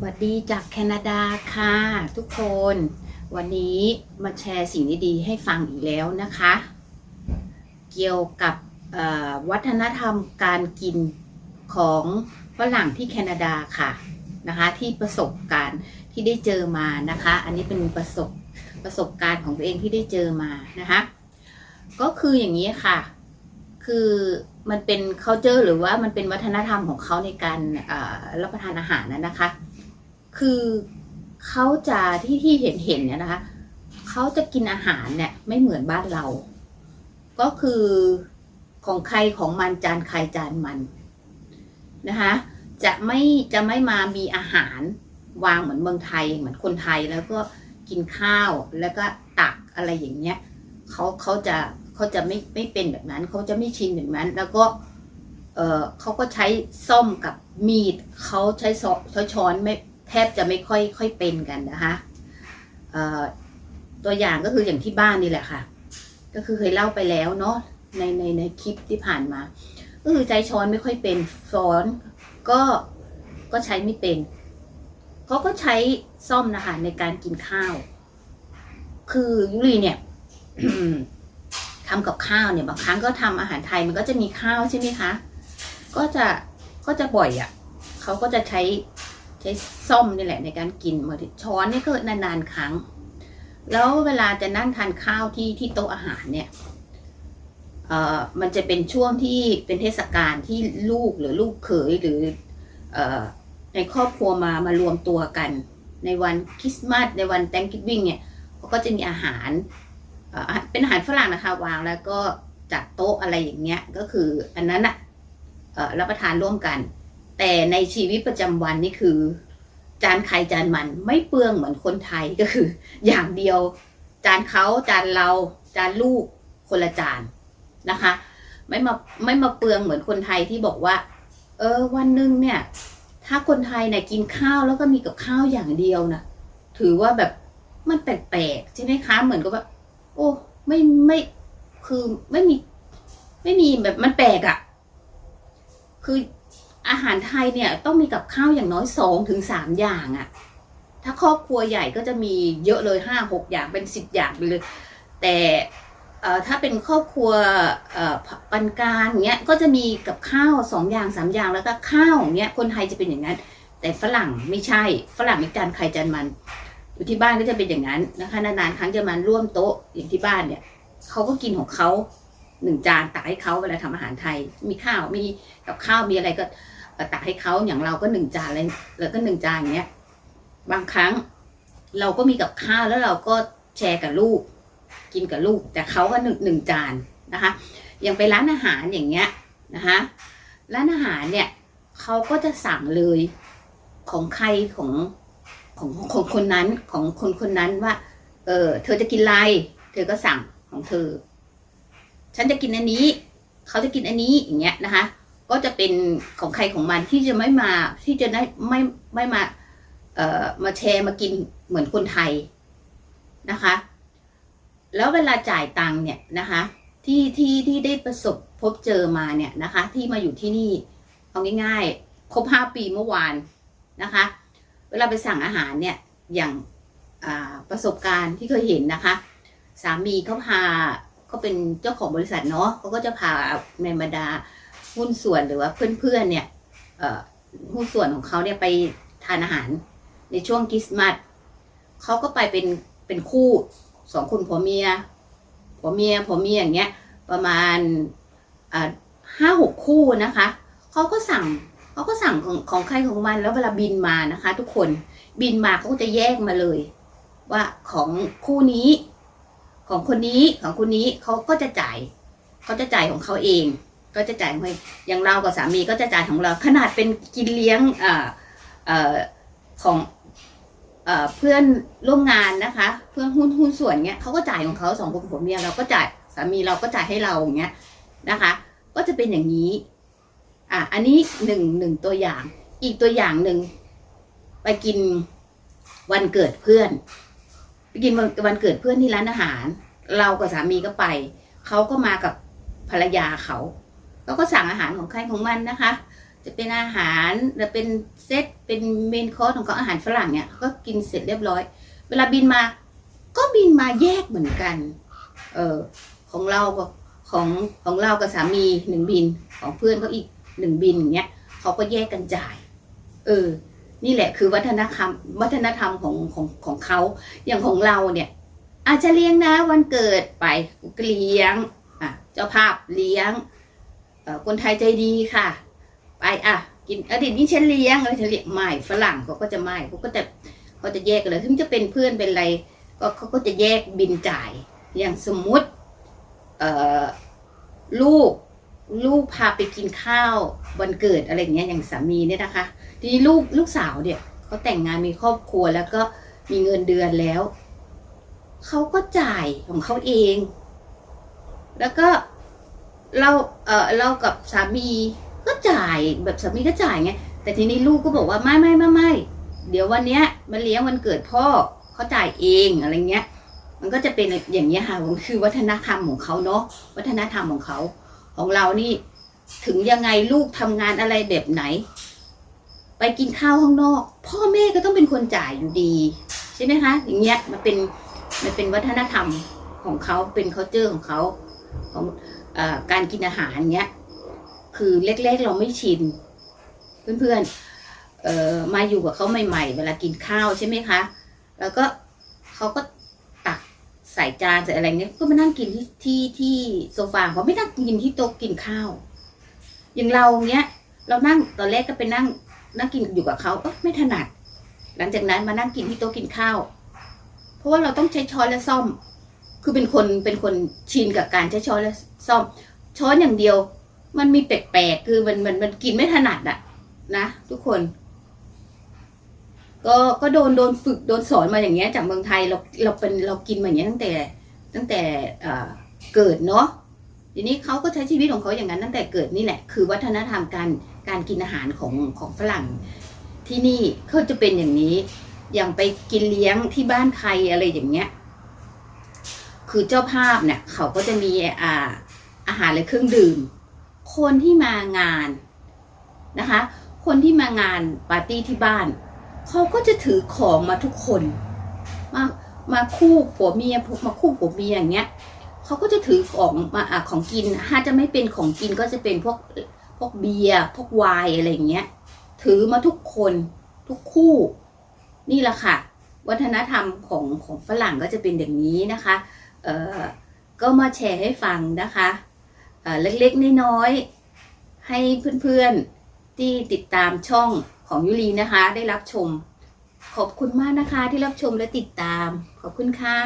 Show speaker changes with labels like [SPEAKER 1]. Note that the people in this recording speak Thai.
[SPEAKER 1] สวัสดีจากแคนาดาค่ะ ทุกคน วันนี้มาแชร์สิ่งดีๆให้ฟังอีกแล้วนะคะ เกี่ยวกับวัฒนธรรมการกินของฝรั่งที่แคนาดาค่ะนะคะ ที่ประสบการณ์ที่ได้เจอมานะคะ อันนี้เป็นประสบประสบการณ์ของตัวเองที่ได้เจอมานะคะ ก็คืออย่างนี้ค่ะ คือมันเป็น culture หรือว่ามันเป็นวัฒนธรรมของเขาในการรับประทานอาหารนะนะคะ คือเขาจะที่ที่เห็นเห็นเนี่ยนะคะเขาจะกินอาหารเนี่ยไม่เหมือนบ้านเรา ก็คือของใครของมันจานใครจานมันนะคะจะไม่จะไม่มามีอาหารวางเหมือนเมืองไทยเหมือนคนไทยแล้วก็กินข้าวแล้วก็ตักอะไรอย่างเงี้ยเขาเขาจะเขาจะไม่ไม่เป็นแบบนั้นเขาจะไม่ชินแบบนั้น แล้วก็เออเขาก็ใช้ส้อมกับมีดเขาใช้ช้อนใช้ช้อนไม่ แทบจะไม่ค่อยค่อยเป็นกันนะคะตัวอย่างก็คืออย่างที่บ้านนี่แหละค่ะ ก็คือเคยเล่าไปแล้วเนาะในในในคลิปที่ผ่านมาก็คือใจช้อนไม่ค่อยเป็นช้อนก็ก็ใช้ไม่เป็นเขาก็ใช้ซ่อมนะคะในการกินข้าว คือยุรีเนี่ยทำกับข้าวเนี่ยบางครั้งก็ทำอาหารไทยมันก็จะมีข้าวใช่ไหมคะ ก็จะก็จะบ่อยอะ่ะเขาก็จะใช้ ใช้ซ่อมนี่แหละในการกินเมือช้อนนี่ก็นานๆครั้ง แล้วเวลาจะนั่งทานข้าวที่ที่โต๊ะอาหารเนี่ยเอ่อมันจะเป็นช่วงที่เป็นเทศกาลที่ลูกหรือลูกเขยหรือเอ่อในครอบครัวมามารวมตัวกัน ในวันคริสต์มาสในวัน Thanksgiving เนี่ยเขาก็จะมีอาหารเป็นอาหารฝรั่งนะคะวางแล้วก็จัดโต๊ะอะไรอย่างเงี้ยก็คืออันนั้นอะรับประทานร่วมกัน แต่ในชีวิตประจำวันนี่คือ จานใครจานมันไม่เปลืองเหมือนคนไทยก็คือ อย่างเดียว จานเขาจานเราจานลูกคนละจานนะคะ ไม่มาไม่มาเปลืองเหมือนคนไทยที่บอกว่า เออ วันหนึ่งเนี่ย ถ้าคนไทยเนี่ยกินข้าวแล้วก็มีกับข้าวอย่างเดียวนะถือว่าแบบมันแปลกๆใช่ไหมคะ เหมือนกับว่า โอ้ไม่ไม่คือไม่มี ไม่มีแบบมันแปลกอะคือ อาหารไทยเนี่ยต้องมีกับข้าวอย่างน้อยสองถึงสามอย่างอะถ้าครอบครัวใหญ่ก็จะมีเยอะเลยห้าหกอย่างเป็นสิบอย่างไปเลย แต่ถ้าเป็นครอบครัวปานกลางเงี้ยก็จะมีกับข้าวสองอย่างสามอย่างแล้วก็ข้าวเงี้ยคนไทยจะเป็นอย่างนั้น แต่ฝรั่งไม่ใช่ฝรั่งมีจานใครจานมัน อยู่ที่บ้านก็จะเป็นอย่างนั้นนะคะนานๆครั้งจะมาร่วมโต๊ะอย่างที่บ้านเนี่ยเขาก็กินของเขาหนึ่งจานตักให้เขาเวลาทำอาหารไทย มีข้าวมีกับข้าวมีอะไรก็ ตักให้เขาอย่างเราก็หนึ่งจานเลยแล้วก็หนึ่งจานอย่างเงี้ย บางครั้ง เราก็มีกับข้าวแล้วเราก็แชร์กับลูก กินกับลูก แต่เขาก็หนึ่งหนึ่งจานนะคะอย่างไปร้านอาหารอย่างเงี้ยนะคะร้านอาหารเนี่ยเขาก็จะสั่งเลยของใครของของของคนนั้นของคนคนนั้นว่า เออเธอจะกินอะไร เธอก็สั่งของเธอ ฉันจะกินอันนี้ เขาจะกินอันนี้อย่างเงี้ยนะคะ ก็จะเป็นของใครของมันที่จะไม่มาที่จะได้ไม่ไม่มาเอ่อมาแชร์มากินเหมือนคนไทยนะคะ แล้วเวลาจ่ายตังค์เนี่ยนะคะ ที่ที่ที่ได้ประสบพบเจอมาเนี่ยนะคะ ที่มาอยู่ที่นี่เอาง่ายๆครบห้าปีเมื่อวานนะคะ เวลาไปสั่งอาหารเนี่ยอย่างอ่าประสบการณ์ที่เคยเห็นนะคะ สามีเขาพาเขาเป็นเจ้าของบริษัทเนาะเขาก็จะพาในบรรดา หุ้นส่วนหรือว่าเพื่อนๆเนี่ยหุ้นส่วนของเขาเนี่ยไปทานอาหารในช่วงคริสต์มาสเขาก็ไปเป็นเป็นคู่สองคนผัวเมียผัวเมียผัวเมียอย่างเงี้ย ประมาณห้าหกคู่นะคะเขาก็สั่งเขาก็สั่งของของใครของมันแล้วเวลาบินมานะคะ ทุกคนบินมาเขาก็จะแยกมาเลย ว่าของคู่นี้ ของคนนี้ของคนนี้เขาก็จะจ่ายเขาจะจ่ายของเขาเอง ก็จะจ่ายของเขาเอย่างเรากับสามีก็จะจ่ายของเรา ขนาดเป็นกินเลี้ยงออของเพื่อนร่วมงานนะคะ เพื่อนหุ้นหุ้นส่วนเงี้ยเขาก็จ่ายของเขาสองคนผัวเมียเราก็จ่ายสามีเราก็จ่ายให้เราอย่างเงี้ยนะคะ ก็จะเป็นอย่างนี้อะอันนี้หนึ่งหนึ่งตัวอย่างอีกตัวอย่างหนึ่งไปกินวันเกิดเพื่อน ไปกินวันเกิดเพื่อนที่ร้านอาหาร เรากับสามีก็ไป เขาก็มากับภรรยาเขา เขาก็สั่งอาหารของใครของมันนะคะ จะเป็นอาหารหรือเป็นเซตเป็นเมนคอร์สของเขาอาหารฝรั่งเนี่ยก็กินเสร็จเรียบร้อย เวลาบินมาก็บินมาแยกเหมือนกัน เออของเราก็ของของเรากับสามีหนึ่งบินของเพื่อนเขาอีกหนึ่งบินอย่างเงี้ยเขาก็แยกกันจ่าย เออ นี่แหละคือวัฒนธรรม วัฒนธรรมของของของเขาอย่างของเราเนี่ย อาจจะเลี้ยงนะวันเกิดไปก็เลี้ยงอะเจ้าภาพเลี้ยง คนไทยใจดีค่ะ ไปอะกินอดีตนี้ฉันเลี้ยงอะไรฉันเลี้ยงไม่ฝรั่งเขาก็จะไม่เขาก็จะเขาจะแยกกันเลยถึงจะเป็นเพื่อนเป็นอะไรก็เขาก็จะแยกบินจ่าย อย่างสมมุติเอลูกลูกพาไปกินข้าววันเกิดอะไรอย่างเงี้ยอย่างสามีเนี่ยนะคะ ทีนี้ลูกลูกสาวเนี่ยเขาแต่งงานมีครอบครัวแล้วก็มีเงินเดือนแล้วเขาก็จ่ายของเขาเอง แล้วก็ เราเออเรากับสามีก็จ่ายแบบสามีก็จ่ายไงแต่ทีนี้ลูกก็บอกว่าไม่ไม่ไม่ไม่เดี๋ยววันเนี้ยมาเลี้ยงวันเกิดพ่อเขาจ่ายเองอะไรเงี้ย มันก็จะเป็นอย่างนี้ยค่ะมันคือวัฒนธรรมของเขาเนาะวัฒนธรรมของเขา ของเรานี่ ถึงยังไงลูกทำงานอะไรแบบไหน ไปกินข้าวข้างนอก พ่อแม่ก็ต้องเป็นคนจ่ายอยู่ดีใช่ไหมคะ อย่างเงี้ยมันเป็นมันเป็นวัฒนธรรมของเขาเป็น c u เจอร์ของเขาของ การกินอาหารเนี้ย คือเล็กๆเราไม่ชิน เพื่อนๆเอ่อมาอยู่กับเขาใหม่ ๆ เวลากินข้าวใช่ไหมคะ แล้วก็เขาก็ตักใส่จานใส่อะไรเนี้ยก็มานั่งกินที่ที่ที่โซฟาเขาไม่นั่งกินที่โต๊ะกินข้าว อย่างเราเนี้ย เรานั่งตอนแรกก็ไปนั่งนั่งกินอยู่กับเขาเอ๊ะไม่ถนัด หลังจากนั้นมานั่งกินที่โต๊ะกินข้าว เพราะว่าเราต้องใช้ช้อนและซ่อม คือเป็นคนเป็นคนชินกับการใช้ช้อนและซ่อมช้อนอย่างเดียว มันมีแปลกๆคือมันมันมันกินไม่ถนัดอะนะทุกคน ก็ก็โดนโดนฝึกโดนสอนมาอย่างเงี้ย จากเมืองไทยเราเราเป็นเรากินมาอย่างเงี้ยตั้งแต่ ตั้งแต่เอ่อเกิดเนาะทีนี้เขาก็ใช้ชีวิตของเขาอย่างนั้นตั้งแต่เกิดนี่แหละ คือวัฒนธรรมการการกินอาหารของของฝรั่ง ที่นี่เขาจะเป็นอย่างนี้ อย่างไปกินเลี้ยงที่บ้านใครอะไรอย่างเงี้ย คือเจ้าภาพเนี่ยเขาก็จะมีอ่าอาหารและเครื่องดื่ม คนที่มางานนะคะ คนที่มางานปาร์ตี้ที่บ้าน เขาก็จะถือของมาทุกคน มามาคู่ผัวเมียมาคู่ผัวเมียอย่างเงี้ยเขาก็จะถือของมาอะของกินถ้าจะไม่เป็นของกินก็จะเป็นพวกพวกเบียร์พวกไวน์อะไรอย่างเงี้ย ถือมาทุกคนทุกคู่ นี่แหละค่ะ วัฒนธรรมของของฝรั่งก็จะเป็นอย่างนี้นะคะ ก็มาแชร์ให้ฟังนะคะเเล็กๆน้อยๆให้เพื่อนๆที่ติดตามช่องของยุลีนะคะ ได้รับชม ขอบคุณมากนะคะที่รับชมและติดตาม ขอบคุณค่ะ